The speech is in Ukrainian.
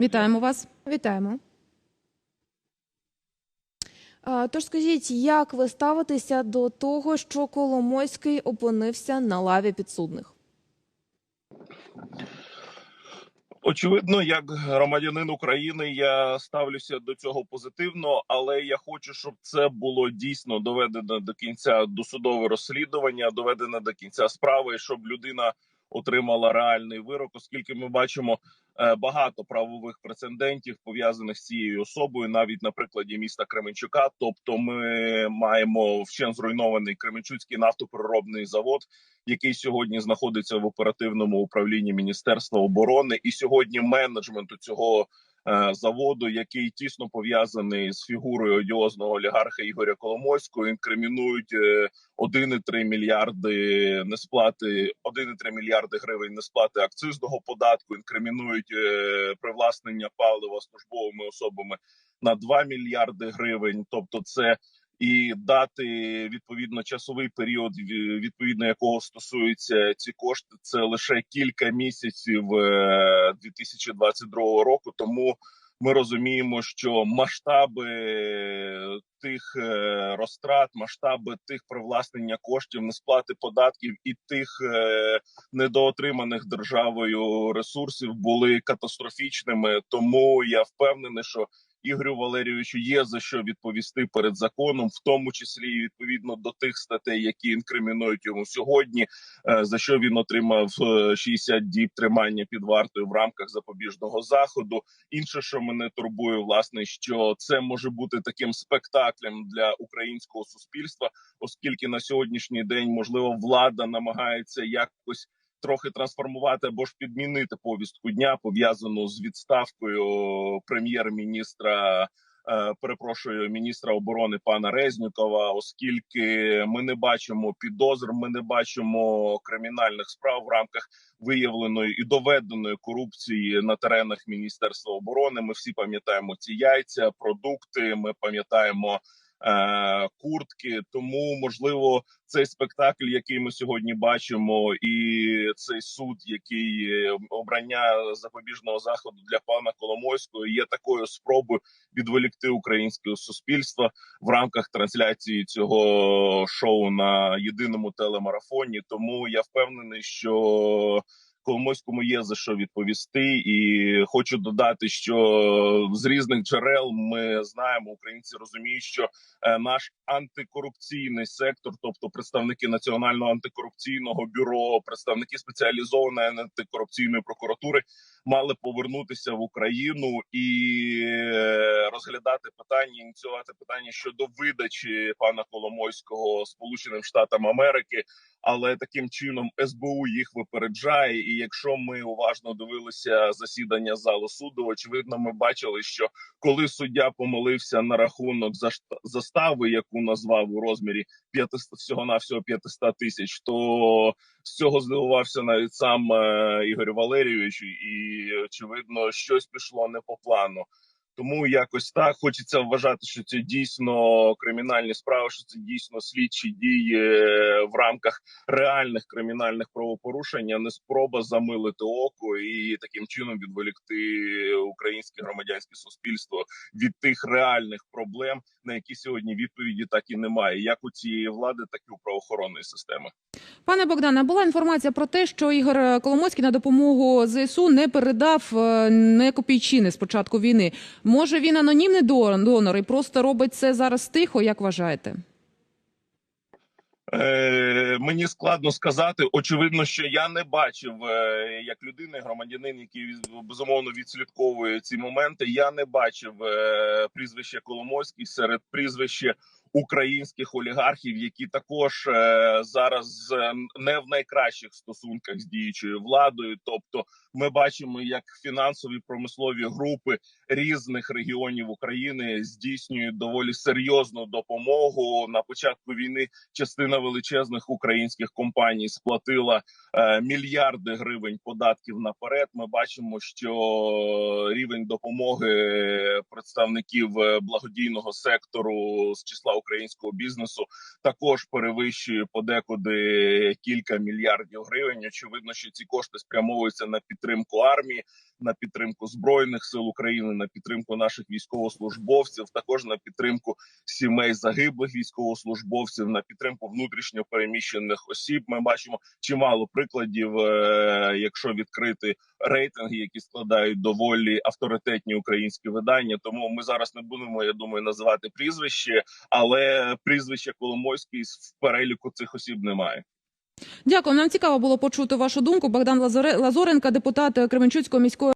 Вітаємо вас. Вітаємо. Тож скажіть, як ви ставитеся до того, що Коломойський опинився на лаві підсудних? Очевидно, як громадянин України, я ставлюся до цього позитивно, але я хочу, щоб це було дійсно доведено до кінця досудове розслідування, доведено до кінця справи, і щоб людина отримала реальний вирок, оскільки ми бачимо е, багато правових прецедентів пов'язаних з цією особою, навіть на прикладі міста Кременчука. Тобто, ми маємо вщен зруйнований Кременчуцький нафтопереробний завод, який сьогодні знаходиться в оперативному управлінні Міністерства оборони, і сьогодні менеджменту цього заводу, який тісно пов'язаний з фігурою одіозного олігарха Ігоря Коломойського, інкримінують е, 1,3 мільярди несплати, 1,3 мільярди гривень несплати акцизного податку. Інкримінують е, привласнення палива службовими особами на 2 мільярди гривень. Тобто, це і дати відповідно часовий період, ві- відповідно якого стосуються ці кошти, це лише кілька місяців е, 2022 року. Тому ми розуміємо, що масштаби тих е, розтрат, масштаби тих привласнення коштів, несплати податків і тих е, недоотриманих державою ресурсів були катастрофічними. Тому я впевнений, що Ігорю Валерійовичу є за що відповісти перед законом, в тому числі і відповідно до тих статей, які інкримінують йому сьогодні, е, за що він отримав е, 60 діб тримання під вартою в рамках запобіжного заходу. Інше, що мене турбує, власне, що це може бути таким спектаклем для українського суспільства, оскільки на сьогоднішній день можливо влада намагається якось трохи трансформувати або ж підмінити повістку дня пов'язану з відставкою прем'єр-міністра. е, Перепрошую міністра оборони пана Резнікова, оскільки ми не бачимо підозр, ми не бачимо кримінальних справ в рамках виявленої і доведеної корупції на теренах Міністерства оборони. Ми всі пам'ятаємо ці яйця, продукти. Ми пам'ятаємо куртки. Тому можливо, цей спектакль, який ми сьогодні бачимо, і цей суд, який е, обрання запобіжного заходу для пана Коломойського, є такою спробою відволікти українське суспільство в рамках трансляції цього шоу на єдиному телемарафоні. Тому я впевнений, що Коломойському є за що відповісти, і хочу додати, що з різних джерел ми знаємо, українці розуміють, що е, наш антикорупційний сектор, тобто представники національного антикорупційного бюро, представники спеціалізованої антикорупційної прокуратури, мали повернутися в Україну і е, розглядати питання, ініціювати питання щодо видачі пана Коломойського Сполученим Штатам Америки. Але таким чином СБУ їх випереджає. І якщо ми уважно дивилися засідання залу суду, очевидно, ми бачили, що коли суддя помилився на рахунок застави, яку назвав у розмірі 500, всього навсього 500 тисяч, то з цього здивувався навіть сам е, Ігор Валерійович, і очевидно, щось пішло не по плану. Тому якось так хочеться вважати, що це дійсно кримінальні справи, що це дійсно слідчі дії е, в рамках реальних кримінальних правопорушень, а не спроба замилити око і таким чином відволікти українське громадянське суспільство від тих реальних проблем, на які сьогодні відповіді так і немає, як у цієї влади, так і у правоохоронної системи. Пане Богдане, була інформація про те, що Ігор Коломойський на допомогу ЗСУ не передав е, не копійчини з початку війни. Може він анонімний донор і просто робить це зараз тихо, як вважаєте? Е, мені складно сказати. Очевидно, що я не бачив е, як людина, громадянин, який безумовно відслідковує ці моменти. Я не бачив е, прізвище Коломойський серед прізвища українських олігархів, які також е, зараз е, не в найкращих стосунках з діючою владою. Тобто, ми бачимо, як фінансові промислові групи різних регіонів України здійснюють доволі серйозну допомогу на початку війни частина величезних українських компаній сплатила е, мільярди гривень податків наперед. Ми бачимо, що рівень допомоги представників благодійного сектору з числа українського бізнесу також перевищує подекуди кілька мільярдів гривень. Очевидно, що ці кошти спрямовуються на підтримку армії. На підтримку збройних сил України, на підтримку наших військовослужбовців, також на підтримку сімей загиблих військовослужбовців, на підтримку внутрішньо переміщених осіб. Ми бачимо чимало прикладів, е, якщо відкрити рейтинги, які складають доволі авторитетні українські видання. Тому ми зараз не будемо, я думаю, називати прізвище, але прізвище Коломойський в переліку цих осіб немає. Дякую. Нам цікаво було почути вашу думку. Богдан Лазоре- Лазоренко, депутат Кременчуцької міської